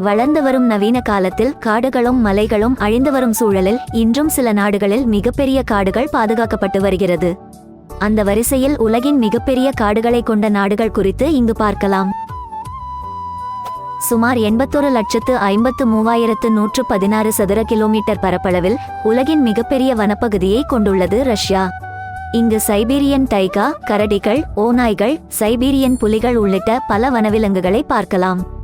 வளர்ந்து வரும் நவீன காலத்தில் காடுகளும் மலைகளும் அழிந்து வரும் சூழலில் இன்றும் சில நாடுகளில் மிகப்பெரிய காடுகள் பாதுகாக்கப்பட்டு வருகிறது. அந்த வரிசையில் உலகின் மிகப்பெரிய காடுகளை கொண்ட நாடுகள் குறித்து இங்கு பார்க்கலாம். சுமார் எண்பத்தொரு லட்சத்து ஐம்பத்து மூவாயிரத்து நூற்று பதினாறு சதுர கிலோமீட்டர் பரப்பளவில் உலகின் மிகப்பெரிய வனப்பகுதியை கொண்டுள்ளது ரஷ்யா. இங்கு சைபீரியன் டைகா கரடிகள் ஓநாய்கள் சைபீரியன் புலிகள் உள்ளிட்ட பல வனவிலங்குகளை பார்க்கலாம்.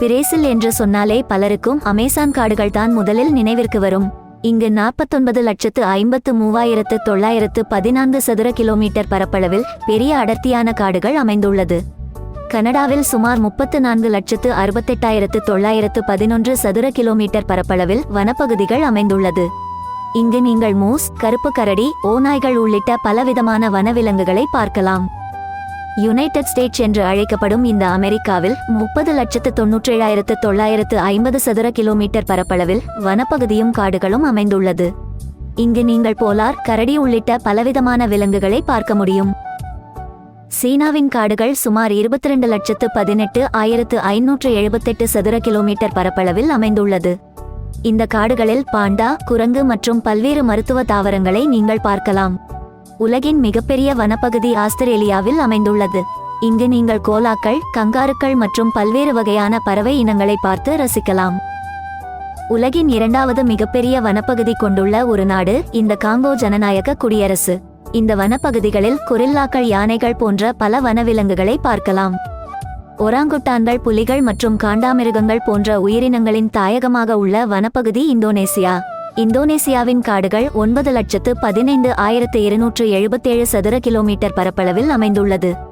பிரேசில் என்று சொன்னாலே பலருக்கும் அமேசான் காடுகள் தான் முதலில் நினைவிற்கு வரும். இங்கு நாற்பத்தொன்பது லட்சத்து ஐம்பத்து மூவாயிரத்து தொள்ளாயிரத்து பதினான்கு சதுர கிலோமீட்டர் பரப்பளவில் பெரிய அடர்த்தியான காடுகள் அமைந்துள்ளது. கனடாவில் சுமார் முப்பத்து நான்கு லட்சத்து அறுபத்தெட்டாயிரத்து தொள்ளாயிரத்து பதினொன்று சதுர கிலோமீட்டர் பரப்பளவில் வனப்பகுதிகள் அமைந்துள்ளது. இங்கு நீங்கள் மூஸ் கருப்பு கரடி ஓநாய்கள் உள்ளிட்ட பலவிதமான வனவிலங்குகளை பார்க்கலாம். யுனைடெட் ஸ்டேட்ஸ் என்று அழைக்கப்படும் இந்த அமெரிக்காவில் முப்பது லட்சத்து தொன்னூற்றேழாயிரத்து தொள்ளாயிரத்து ஐம்பது சதுர கிலோமீட்டர் பரப்பளவில் வனப்பகுதியும் காடுகளும் அமைந்துள்ளது. இங்கு நீங்கள் போலார் கரடி உள்ளிட்ட பலவிதமான விலங்குகளை பார்க்க முடியும். சீனாவின் காடுகள் சுமார் இருபத்தி ரெண்டு லட்சத்து பதினெட்டு ஆயிரத்து ஐநூற்று எழுபத்தெட்டு சதுர கிலோமீட்டர் பரப்பளவில் அமைந்துள்ளது. இந்த காடுகளில் பாண்டா குரங்கு மற்றும் பல்வேறு மருத்துவ தாவரங்களை நீங்கள் பார்க்கலாம். உலகின் மிகப்பெரிய வனப்பகுதி ஆஸ்திரேலியாவில் அமைந்துள்ளது. இங்கு நீங்கள் கோலாக்கள் கங்காருக்கள் மற்றும் பல்வேறு வகையான பறவை இனங்களை பார்த்து ரசிக்கலாம். உலகின் இரண்டாவது மிகப்பெரிய வனப்பகுதி கொண்டுள்ள ஒரு நாடு இந்த காங்கோ ஜனநாயக குடியரசு. இந்த வனப்பகுதிகளில் குரில்லாக்கள் யானைகள் போன்ற பல வனவிலங்குகளை பார்க்கலாம். ஒராங்குட்டான்கள் புலிகள் மற்றும் காண்டாமிருகங்கள் போன்ற உயிரினங்களின் தாயகமாக உள்ள வனப்பகுதி இந்தோனேசியா. இந்தோனேசியாவின் காடுகள் ஒன்பது லட்சத்து பதினைந்து ஆயிரத்து இருநூற்று எழுபத்தேழு சதுர கிலோமீட்டர் பரப்பளவில் அமைந்துள்ளது.